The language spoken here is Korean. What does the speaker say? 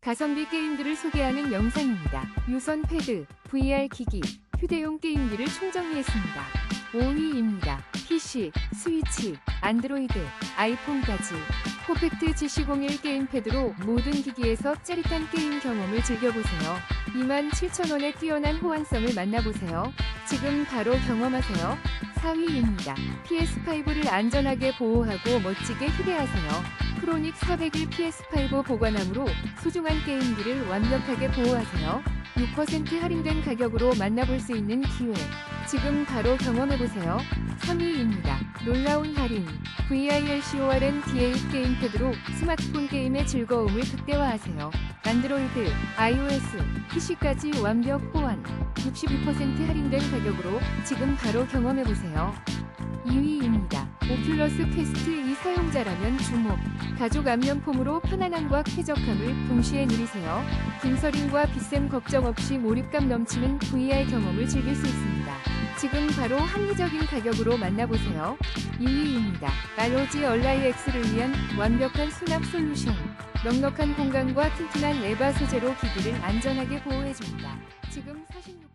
가성비 게임들을 소개하는 영상입니다. 유선 패드, VR 기기, 휴대용 게임기를 총정리했습니다. 5위입니다. PC, 스위치, 안드로이드, 아이폰까지 포펙트 GC01 게임패드로 모든 기기에서 짜릿한 게임 경험을 즐겨보세요. 27,000원의 뛰어난 호환성을 만나보세요. 지금 바로 경험하세요. 4위입니다. PS5를 안전하게 보호하고 멋지게 휴대하세요. 크로닉 401 PS5 보관함으로 소중한 게임기를 완벽하게 보호하세요. 6% 할인된 가격으로 만나볼 수 있는 기회. 지금 바로 경험해보세요. 3위입니다. 놀라운 할인. VIRCORN D8 게임패드로 스마트폰 게임의 즐거움을 극대화하세요. 안드로이드, iOS, PC까지 완벽 호환. 62% 할인된 가격으로 지금 바로 경험해보세요. 2위입니다. 오큘러스 퀘스트 2 사용자라면 주목. 가족 안면폼으로 편안함과 쾌적함을 동시에 누리세요. 김서린과 빗샘 걱정 없이 몰입감 넘치는 VR 경험을 즐길 수 있습니다. 지금 바로 합리적인 가격으로 만나보세요. 2위입니다. ROG 얼라이 X를 위한 완벽한 수납 솔루션. 넉넉한 공간과 튼튼한 레바 소재로 기기를 안전하게 보호해줍니다. 지금 사신